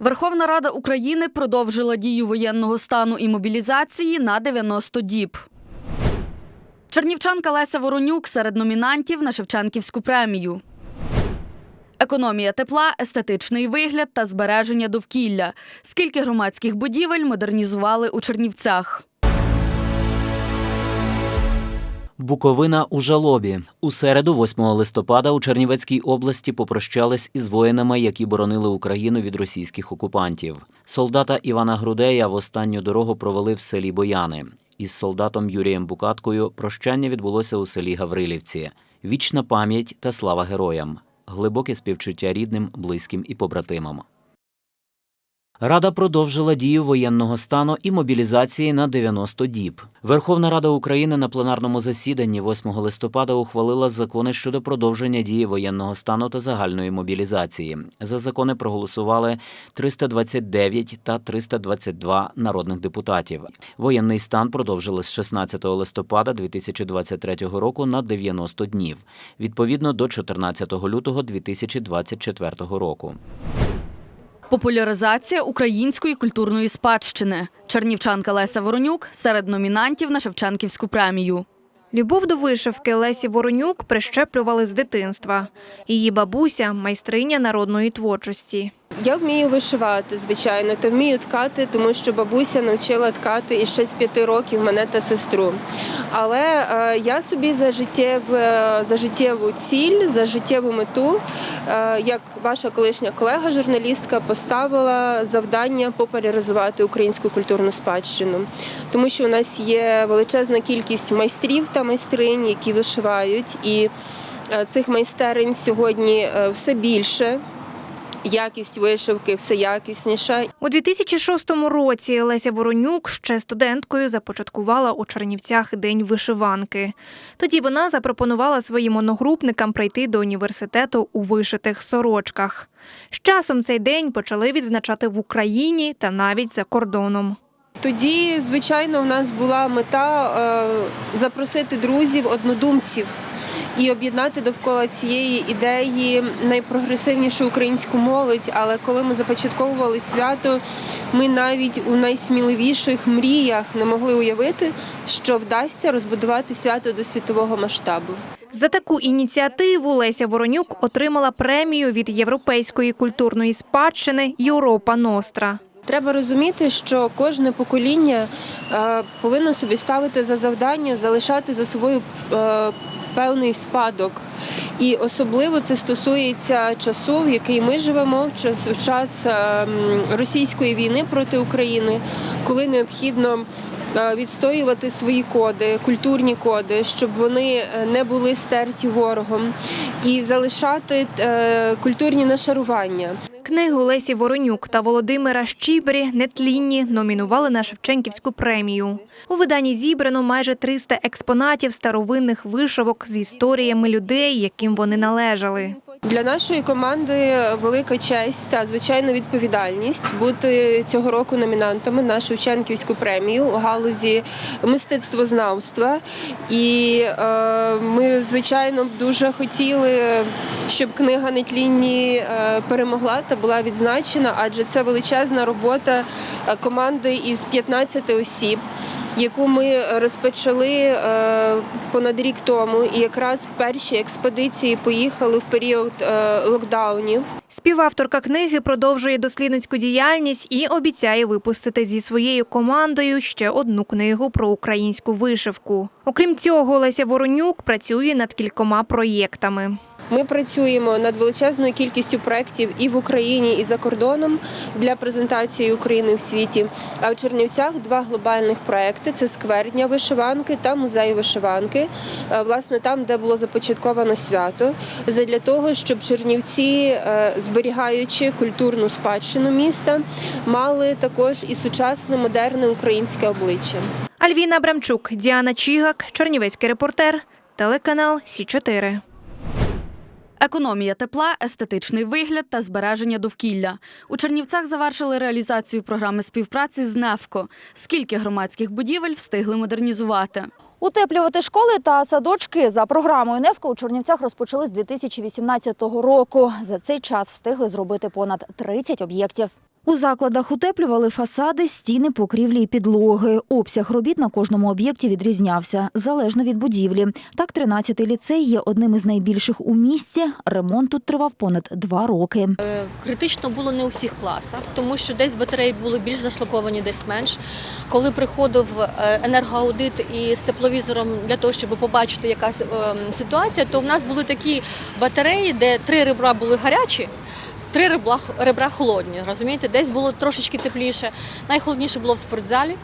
Верховна Рада України продовжила дію воєнного стану і мобілізації на 90 діб. Чернівчанка Леся Воронюк серед номінантів на Шевченківську премію. Економія тепла, естетичний вигляд та збереження довкілля. Скільки громадських будівель модернізували у Чернівцях? Буковина у жалобі. У середу, 8 листопада, у Чернівецькій області попрощались із воїнами, які боронили Україну від російських окупантів. Солдата Івана Грудея в останню дорогу провели в селі Бояни. Із солдатом Юрієм Букаткою прощання відбулося у селі Гаврилівці. Вічна пам'ять та слава героям, глибоке співчуття рідним, близьким і побратимам. Рада продовжила дію воєнного стану і мобілізації на 90 діб. Верховна Рада України на пленарному засіданні 8 листопада ухвалила закони щодо продовження дії воєнного стану та загальної мобілізації. За закони проголосували 329 та 322 народних депутатів. Воєнний стан продовжили з 16 листопада 2023 року на 90 днів, відповідно до 14 лютого 2024 року. Популяризація української культурної спадщини. Чернівчанка Леся Воронюк серед номінантів на Шевченківську премію. Любов до вишивки Лесі Воронюк прищеплювали з дитинства. Її бабуся майстриня народної творчості. Я вмію вишивати, звичайно, то вмію ткати, тому що бабуся навчила ткати іще з п'яти років мене та сестру. Але е, я собі за життєв, за життєву ціль, за життєву мету, е, як ваша колишня колега, журналістка, поставила завдання популяризувати українську культурну спадщину, тому що у нас є величезна кількість майстрів та майстринь, які вишивають, і е, цих майстерень сьогодні е, все більше. Якість вишивки все якісніша. У 2006 році Леся Воронюк ще студенткою започаткувала у Чернівцях День вишиванки. Тоді вона запропонувала своїм одногрупникам прийти до університету у вишитих сорочках. З часом цей день почали відзначати в Україні та навіть за кордоном. Тоді, звичайно, в нас була мета е, запросити друзів, однодумців і об'єднати довкола цієї ідеї найпрогресивнішу українську молодь. Але коли ми започатковували свято, ми навіть у найсміливіших мріях не могли уявити, що вдасться розбудувати свято до світового масштабу. За таку ініціативу Леся Воронюк отримала премію від європейської культурної спадщини Європа Ностра. Треба розуміти, що кожне покоління е, повинно собі ставити за завдання залишати за собою е, певний спадок. І особливо це стосується часу, в який ми живемо, в час, в час е, російської війни проти України, коли необхідно е, відстоювати свої коди, культурні коди, щоб вони е, не були стерті ворогом, і залишати е, культурні нашарування. Книгу Лесі Воронюк та Володимира Щібрі Нетлінні номінували на Шевченківську премію. У виданні зібрано майже 300 експонатів старовинних вишивок з історіями людей, яким вони належали. Для нашої команди велика честь та звичайно відповідальність бути цього року номінантами на Шевченківську премію у галузі мистецтвознавства. І е, ми, звичайно, дуже хотіли, щоб книга Нетлінні е, перемогла та була відзначена, адже це величезна робота е, команди із 15 осіб. Яку ми розпочали е, понад рік тому, і якраз в перші експедиції поїхали в період е, локдаунів. Співавторка книги продовжує дослідницьку діяльність і обіцяє випустити зі своєю командою ще одну книгу про українську вишивку. Окрім цього, Леся Воронюк працює над кількома проєктами. Ми працюємо над величезною кількістю проєктів і в Україні, і за кордоном для презентації України в світі. А в Чернівцях два глобальних проекти: це сквер дня вишиванки та музей вишиванки. Е, Власне, там, де було започатковано свято, задля того, щоб Чернівці, е, зберігаючи культурну спадщину міста, мали також і сучасне модерне українське обличчя. Альвіна Абрамчук, Діана Чігак, Чернівецький репортер, телеканал Сі 4 Економія тепла, естетичний вигляд та збереження довкілля. У Чернівцях завершили реалізацію програми співпраці з НЕФКО. Скільки громадських будівель встигли модернізувати? Утеплювати школи та садочки за програмою «Невка» у Чернівцях розпочали з 2018 року. За цей час встигли зробити понад 30 об'єктів. У закладах утеплювали фасади, стіни, покрівлі і підлоги. Обсяг робіт на кожному об'єкті відрізнявся залежно від будівлі. Так, 13-й ліцей є одним із найбільших у місті. Ремонт тут тривав понад два роки. Критично було не у всіх класах, тому що десь батареї були більш зашлаковані, десь менш. Коли приходив е, енергоаудит і з тепловізором для того, щоб побачити, яка е, ситуація, то в нас були такі батареї, де три ребра були гарячі. Три ребра, ребра холодні, розумієте? Десь було трошечки тепліше. Найхолодніше було в спортзалі,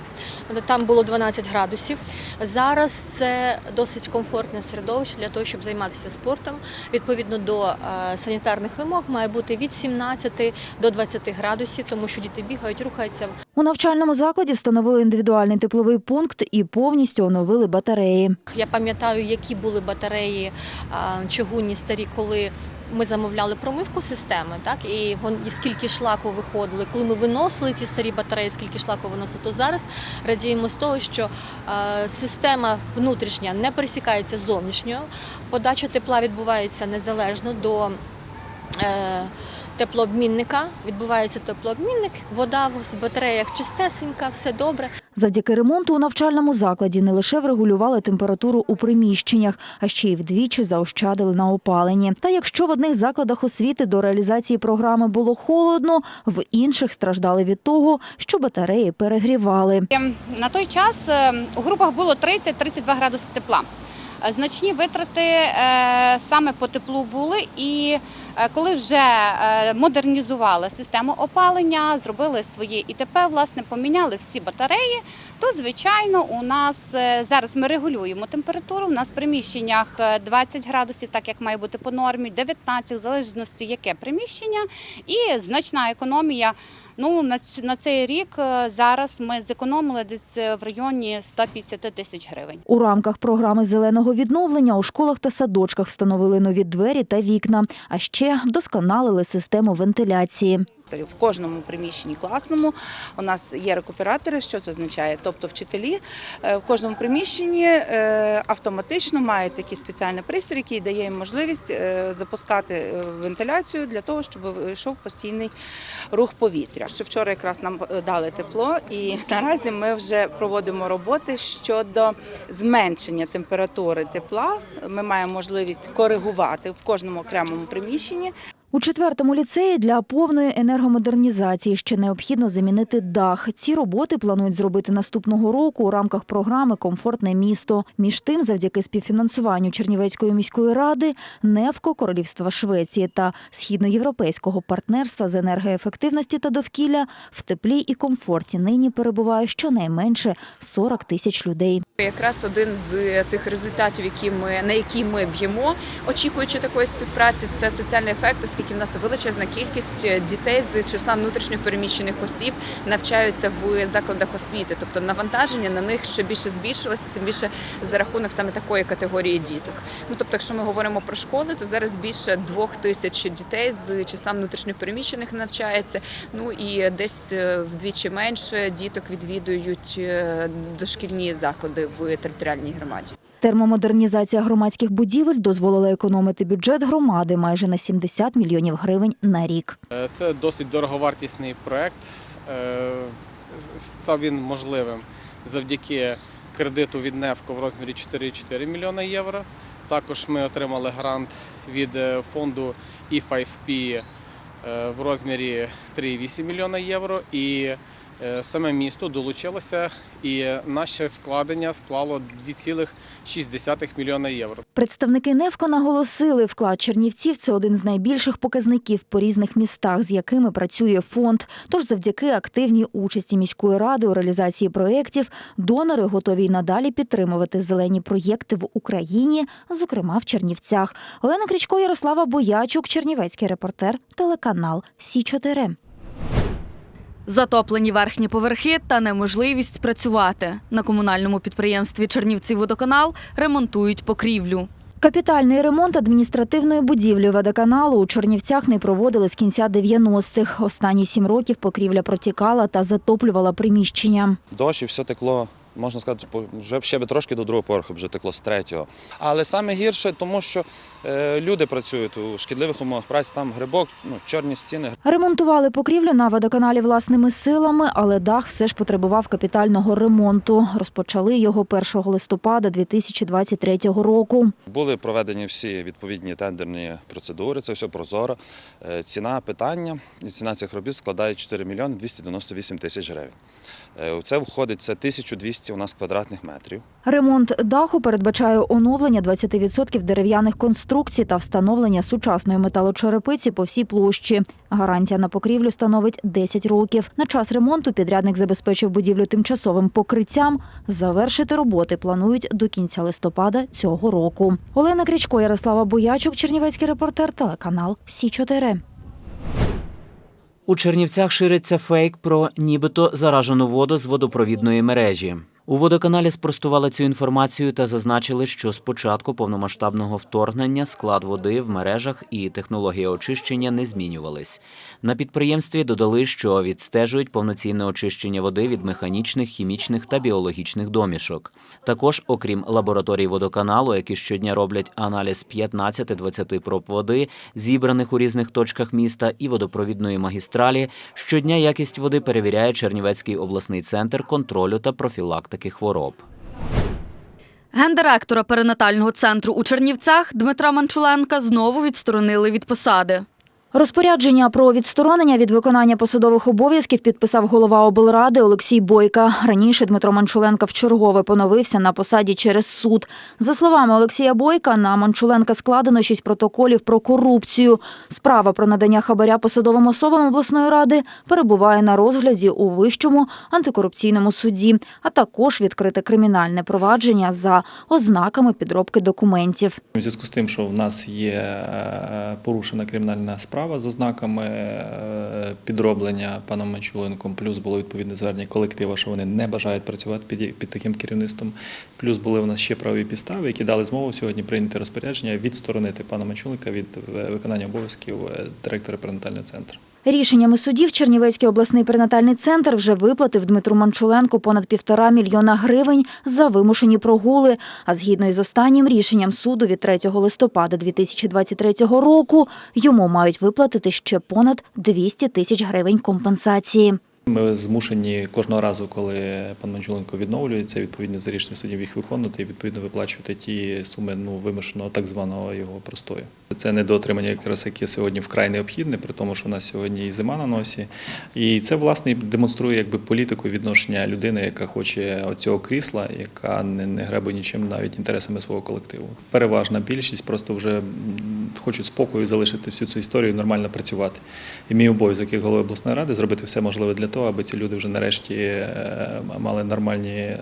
там було 12 градусів. Зараз це досить комфортне середовище для того, щоб займатися спортом. Відповідно до е, санітарних вимог має бути від 17 до 20 градусів, тому що діти бігають, рухаються. У навчальному закладі встановили індивідуальний тепловий пункт і повністю оновили батареї. Я пам'ятаю, які були батареї а, чугунні старі, коли ми замовляли промивку системи, так і вон і скільки шлаку виходило. Коли ми виносили ці старі батареї, скільки шлаку виносили, то зараз радіємо з того, що а, система внутрішня не пересікається зовнішньою. Подача тепла відбувається незалежно до. Е, Теплообмінника відбувається теплообмінник, вода в батареях чистесенька, все добре. Завдяки ремонту у навчальному закладі не лише врегулювали температуру у приміщеннях, а ще й вдвічі заощадили на опаленні. Та якщо в одних закладах освіти до реалізації програми було холодно, в інших страждали від того, що батареї перегрівали. На той час е, у групах було 30-32 градуси тепла. Е, Значні витрати е, саме по теплу були, і е, коли вже модернізували систему опалення, зробили свої ІТП, власне, поміняли всі батареї, то звичайно у нас зараз ми регулюємо температуру. У нас в приміщеннях е, 20 градусів, так як має бути по нормі, 19, в залежності яке приміщення, і значна економія. Ну на на цей рік е, зараз ми зекономили десь е, в районі 150 тисяч гривень. У рамках програми зеленого відновлення у школах та садочках встановили нові двері та вікна, а ще вдосконалили систему вентиляції. В кожному приміщенні класному у нас є рекуператори. Що це означає? Тобто вчителі е, в кожному приміщенні е, автоматично мають такий спеціальний пристрій, який дає їм можливість е, запускати вентиляцію для того, щоб йшов постійний рух повітря. Що вчора якраз нам дали тепло, і наразі ми вже проводимо роботи щодо зменшення температури тепла. Ми маємо можливість коригувати в кожному окремому приміщенні. У четвертому ліцеї для повної енергомодернізації ще необхідно замінити дах. Ці роботи планують зробити наступного року у рамках програми Комфортне місто. Між тим, завдяки співфінансуванню Чернівецької міської ради, НЕВКО Королівства Швеції та східноєвропейського партнерства з енергоефективності та довкілля в теплі і комфорті нині перебуває щонайменше 40 тисяч людей. Якраз один з тих результатів, які ми на які ми б'ємо, очікуючи такої співпраці, це соціальний ефект, оскільки в нас величезна кількість дітей з числа внутрішньо переміщених осіб навчаються в закладах освіти. Тобто навантаження на них ще більше збільшилося, тим більше за рахунок саме такої категорії діток. Ну тобто, якщо ми говоримо про школи, то зараз більше двох тисяч дітей з числа внутрішньо переміщених навчається. Ну і десь е, вдвічі менше діток відвідують е, дошкільні заклади в територіальній громаді. Термомодернізація громадських будівель дозволила економити бюджет громади майже на 70 мільйонів гривень на рік. Е, Це досить дороговартісний проект. Е, Став він можливим завдяки кредиту від НЕФКО в розмірі 4,4 мільйона євро. Також ми отримали грант від е, фонду E5P е, в розмірі 3,8 мільйона євро. І саме місто долучилося, і наше вкладення склало 2,6 мільйона євро. Представники НЕВКО наголосили, вклад чернівців це один з найбільших показників по різних містах, з якими працює фонд. Тож, завдяки активній участі міської ради у реалізації проєктів, донори готові й надалі підтримувати зелені проєкти в Україні, зокрема в Чернівцях. Олена Крічко, Ярослава Боячук, Чернівецький репортер, телеканал Сі 4 Затоплені верхні поверхи та неможливість працювати. На комунальному підприємстві Чернівці водоканал ремонтують покрівлю. Капітальний ремонт адміністративної будівлі водоканалу у Чернівцях не проводили з кінця 90-х. Останні сім років покрівля протікала та затоплювала приміщення. Дощ і все текло можна сказати, вже ще би трошки до другого поверху вже текло з третього. Але саме гірше, тому що е, люди працюють у шкідливих умовах праці, там грибок, ну, чорні стіни, Ремонтували покрівлю на водоканалі власними силами, але дах все ж потребував капітального ремонту. Розпочали його 1 листопада 2023 року. Були проведені всі відповідні тендерні процедури, це все прозоро. Е, Ціна питання і ціна цих робіт складає 4 мільйони 298 тисяч гривень. Е, У це входить це 1200 у нас квадратних метрів. Ремонт даху передбачає оновлення 20% дерев'яних конструкцій та встановлення сучасної металочерепиці по всій площі. Гарантія на покрівлю становить 10 років. На час ремонту підрядник забезпечив будівлю тимчасовим покриттям. Завершити роботи планують до кінця листопада цього року. Олена Крічко, Ярослава Боячук, Чернівецький репортер, телеканал Сі 4 У Чернівцях шириться фейк про нібито заражену воду з водопровідної мережі. У водоканалі спростували цю інформацію та зазначили, що з початку повномасштабного вторгнення склад води в мережах і технологія очищення не змінювались. На підприємстві додали, що відстежують повноцінне очищення води від механічних, хімічних та біологічних домішок. Також, окрім лабораторій водоканалу, які щодня роблять аналіз 15-20 проб води, зібраних у різних точках міста і водопровідної магістралі, щодня якість води перевіряє Чернівецький обласний центр контролю та профілактики хвороб. Гендиректора перинатального центру у Чернівцях Дмитра Манчуленка знову відсторонили від посади. Розпорядження про відсторонення від виконання посадових обов'язків підписав голова облради Олексій Бойка. Раніше Дмитро Манчуленка вчергове поновився на посаді через суд. За словами Олексія Бойка, на Манчуленка складено шість протоколів про корупцію. Справа про надання хабаря посадовим особам обласної ради перебуває на розгляді у вищому антикорупційному суді, а також відкрите кримінальне провадження за ознаками підробки документів. У зв'язку з тим, що в нас є е, порушена кримінальна справа з ознаками е, підроблення паном Манчуленком, плюс було відповідне звернення колектива, що вони не бажають працювати під, під таким керівництвом. Плюс були в нас ще правові підстави, які дали змогу сьогодні прийняти розпорядження відсторонити пана Манчуленка від е, виконання обов'язків е, директора перинатального центру. Рішеннями судів Чернівецький обласний перинатальний центр вже виплатив Дмитру Манчуленку понад півтора мільйона гривень за вимушені прогули. А згідно із останнім рішенням суду від 3 листопада 2023 року йому мають виплатити ще понад 200 тисяч гривень компенсації. Ми змушені кожного разу, коли пан Манчуленко відновлюється, відповідно за рішенням суддів їх виконувати і відповідно виплачувати ті суми ну вимушеного так званого його простою. Це недоотримання якраз яке сьогодні вкрай необхідне, при тому, що в нас сьогодні і зима на носі. І це власне демонструє якби політику відношення людини, яка хоче оцього крісла, яка не, не гребує нічим навіть інтересами свого колективу. Переважна більшість просто вже хочуть спокою залишити всю цю історію, і нормально працювати. І мій обов'язок як голови обласної ради зробити все можливе для того, аби ці люди вже нарешті е, мали нормальні е,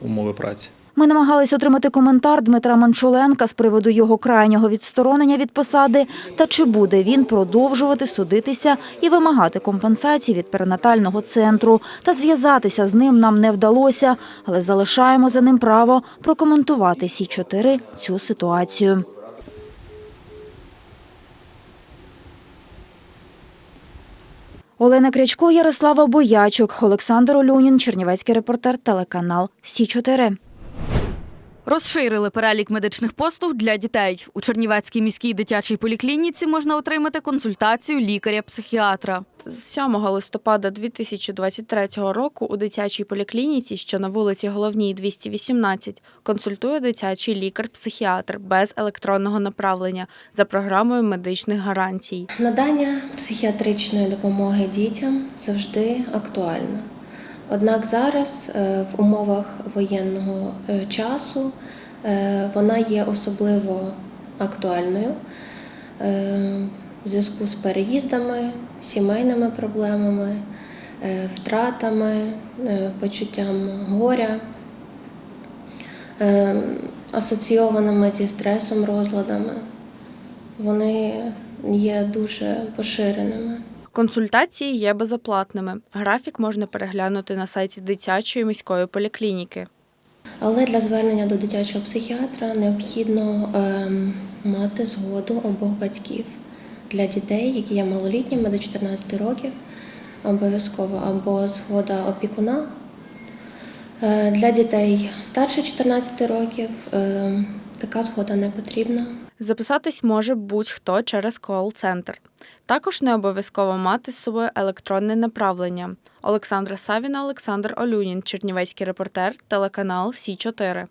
умови праці. Ми намагались отримати коментар Дмитра Манчуленка з приводу його крайнього відсторонення від посади та чи буде він продовжувати судитися і вимагати компенсації від перинатального центру. Та зв'язатися з ним нам не вдалося, але залишаємо за ним право прокоментувати Сі 4 цю ситуацію. Олена Крячко, Ярослава Боячук, Олександр Олюнін, Чернівецький репортер, телеканал Сі 4 Розширили перелік медичних послуг для дітей. У Чернівецькій міській дитячій поліклініці можна отримати консультацію лікаря-психіатра. З 7 листопада 2023 року у дитячій поліклініці, що на вулиці Головній 218, консультує дитячий лікар-психіатр без електронного направлення за програмою медичних гарантій. Надання психіатричної допомоги дітям завжди актуально. Однак зараз е, в умовах воєнного е, часу е, вона є особливо актуальною в зв'язку з переїздами, сімейними проблемами, е, втратами, е, почуттям горя, е, асоційованими зі стресом, розладами. Вони є дуже поширеними. Консультації є безоплатними. Графік можна переглянути на сайті дитячої міської поліклініки. Але для звернення до дитячого психіатра необхідно ем, мати згоду обох батьків. Для дітей, які є малолітніми до 14 років, обов'язково або згода опікуна, Е, Для дітей старше 14 років е, така згода не потрібна. Записатись може будь-хто через кол-центр. Також не обов'язково мати з собою електронне направлення. Олександра Савіна, Олександр Олюнін, Чернівецький репортер, телеканал Сі 4